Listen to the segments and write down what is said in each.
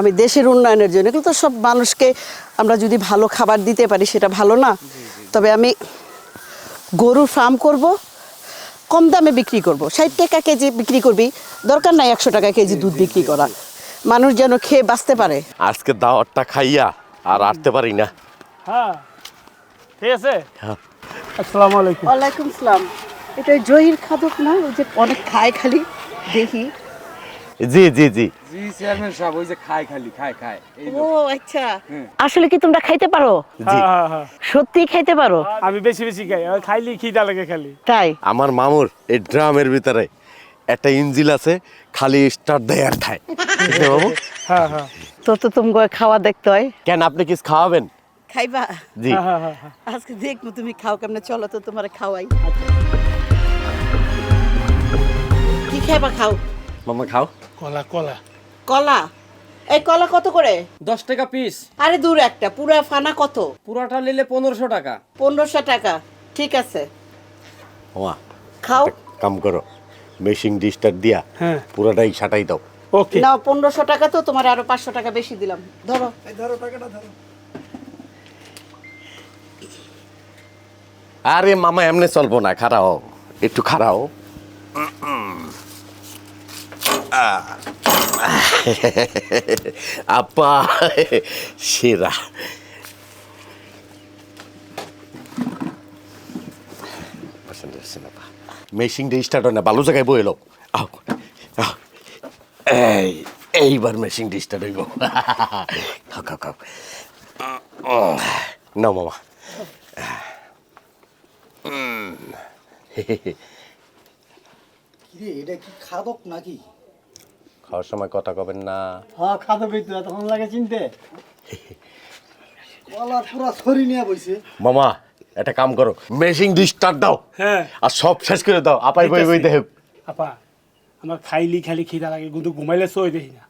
আমি দেশের উন্নয়নের জন্য এগুলো তো সব মানুষকে আমরা যদি ভালো খাবার দিতে পারি সেটা ভালো না। তবে আমি গরুর ফার্ম করব কম দামে বিক্রি করব। ষাট টাকা কেজি বিক্রি করবি দরকার নাই একশো টাকা কেজি দুধ বিক্রি করা। মানুষ যেন খেয়ে বাঁচতে পারে। আজকে দাওয়াতটা খাইয়া আর আসতে পারি না। হ্যাঁ ঠিক আছে? হ্যাঁ। আসসালামু আলাইকুম। ওয়ালাইকুম সালাম। এটা জহির খাদক না ওই যে অনেক খায় খালি দেখি। জি জি জি। জি চেয়ারম্যান সাহেব ওই যে খায় খালি খায় খায়। ও আচ্ছা। আসলে কি তোমরা খাইতে পারো? জি। হ্যাঁ হ্যাঁ হ্যাঁ। সত্যি খাইতে পারো? আমি বেশি বেশি খাই। খাইলি খিদা লাগে খালি। তাই? আমার মামুর এই ড্রামের ভিতরে একটা ইঞ্জিল আছে খালি স্টার্ট দেয় আর খায়। বাবু? হ্যাঁ হ্যাঁ। তো তো তুমি খাওয়া দেখতে হয়। কেন আপনি কিছু খাওয়াবেন? খাইবা? জি। আজকে দেখব তুমি খাও কেমনে চলো তো তোমার খাওয়াই। কি খাইবা খাও? মামা খাও। কলা কলা। কলা? এই কলা কত করে? দশ টাকা পিস আরে দূর একটা পুরা ফানা কত? পুরাটা নিলে পনেরোশো টাকা। পনেরোশো টাকা ঠিক আছে। মামা খাও। কাম করো মেশিং ডিস্টার দিয়া হ্যাঁ। পুরাটাই সাটাই দাও। ওকে নাও পনেরোশো টাকা তো তোমার আরও পাঁচশো টাকা বেশি দিলাম। ধরো। আরে মামা এমনি চলবো না খারাও। একটু খারাও। আপা সেরা মেশিন স্টার্ট হয় না ভালো জায়গায় বই এলো আও আও। এই এইবার মেশিন স্টার্ট হইব খাও খাও খাও না মামা কিরে এটা কি খাদক নাকি খাওয়ার সময় কথা কবেন না। হ্যাঁ খাদকই তো তখন লাগে চিনতে। কলা পুরা ছড়ি নিয়ে বইছে। মামা একটা কাম করো মেশিন স্টার্ট দাও। হ্যাঁ। আর সব শেষ করে দাও। আপাই বই বই দেখ আপা আমার খাইলি খালি খিদা লাগে কিন্তু ঘুমাইলে সই দেই না।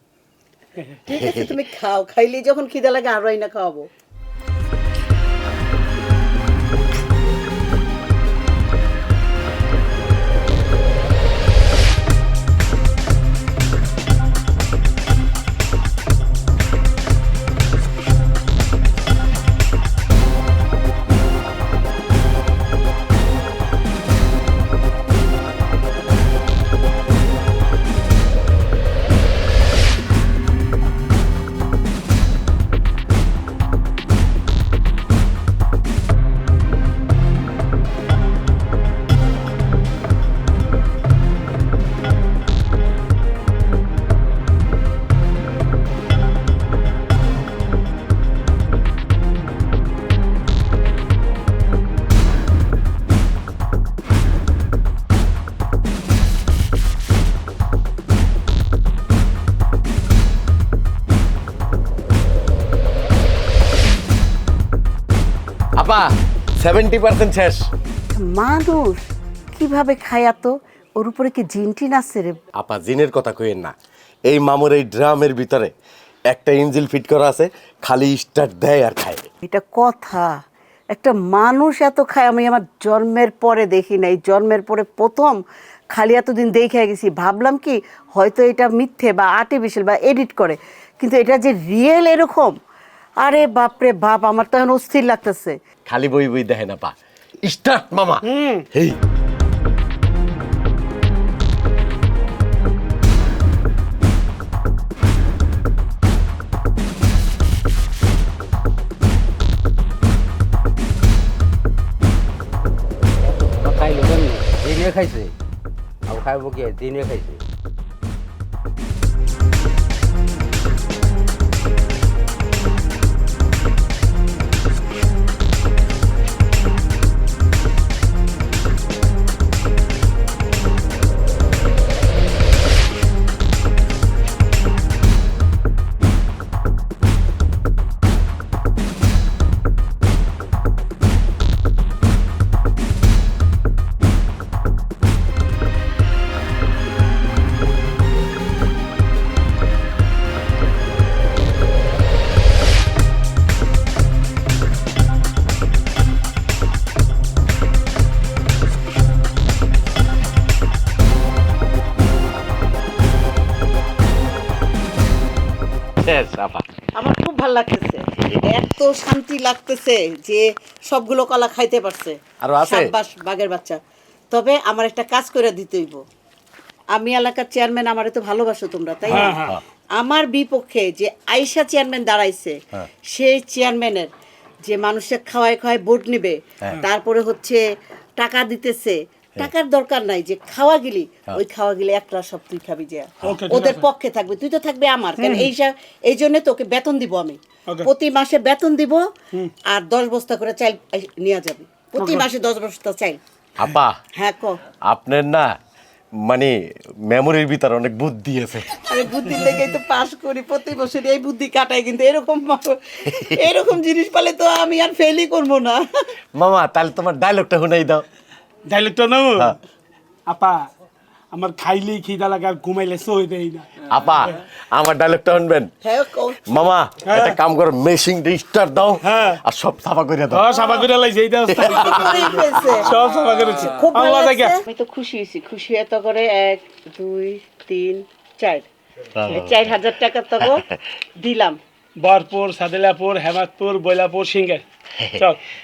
ঠিক আছে তুমি খাও। খাইলে যখন খিদে লাগে আরও না খাওয়াবো। আপা সেভেন্টি পার্সেন্ট শেষ। মানুষ কীভাবে খায় তো? ওর উপরে কি জিন টিন আছে রে? আপা জিনের কথা কইেন না। এই মামুর এই ড্রামের ভিতরে একটা ইঞ্জিল ফিট করা আছে খালি স্টার্ট দেয় আর খায়। এটা কথা। একটা মানুষ এত খায় আমি আমার জন্মের পরে দেখি নাই। জন্মের পরে প্রথম খালি এতদিন দেখে গেছি। ভাবলাম কি হয়তো এটা মিথ্যে বা আর্টিফিশিয়াল বা এডিট করে। কিন্তু এটা যে রিয়েল এরকম আরে বাপরে বাপ আমার তো এখন অস্থির লাগতেছে। খালি বই বই দেখে না পা। স্টার্ট মামা। দিনে খাইছে। আর খাইব কি দিনে খাইছে। শেষ আপা আমার খুব ভালো লাগতেছে। এত শান্তি লাগতেছে যে সবগুলো কলা খাইতে পারছে। আরও আছে? বাঘের বাচ্চা। তবে আমার একটা কাজ করে দিতে হইব। আমি এলাকার চেয়ারম্যান আমারে তো ভালোবাসো তোমরা তাই না? হ্যাঁ, হ্যাঁ। আমার বিপক্ষে যে আইসা চেয়ারম্যান দাঁড়াইছে সেই চেয়ারম্যানের যে মানুষের খাওয়ায় খাওয়ায় ভোট নিবে তারপরে হচ্ছে টাকা দিতেছে টাকার দরকার নাই যে খাওয়া গিলি ওই খাওয়া গিলি একটা সব তুই খাবি যে। ওদের পক্ষে থাকবে তুই তো থাকবে আমার। কারণ এই এই জন্য তোকে বেতন দিব আমি। প্রতি মাসে বেতন দিব আর দশ বস্তা করে চাল নিয়ে যাবে। প্রতি মাসে দশ বস্তা চাল। আপা। হ্যাঁ ক। আপনার না মানে মেমোরির ভিতর অনেক বুদ্ধি আছে। আরে বুদ্ধি লেগেই তো পাস করি প্রতি বছর এই বুদ্ধি কাটাই কিন্তু এরকম এরকম জিনিস পালে তো আমি আর ফেলই করব না। মামা তাহলে তোমার ডায়লগটা শুনাই দাও। ডাইলেক্টর নাও। আপা আমার খাইলেই খিদা লাগে আর ঘুমাইলে সই দেই না। আপা আমার ডায়লগটা শুনবেন? হ্যাঁ মামা একটা কাম করো মেশিন স্টার্ট দাও। আর সব সাফা করে দাও। সব সাফা করে লাইছে এই সব সাফা করেছে খুব ভালো। দেখে আমি তো খুশি হয়েছি খুশি এত করে এক দুই তিন চার চার হাজার টাকা তো দিলাম। বরপুর সাদেলাপুর হেমাদপুর বৈলাপুর সিঙ্গে চল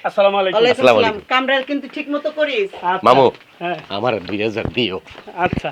আসসালামু আলাইকুম। ওয়ালাইকুম কামরা কিন্তু ঠিক মতো করিস। আচ্ছা। মামু হ্যাঁ। আমার দুই হাজার দিও। আচ্ছা।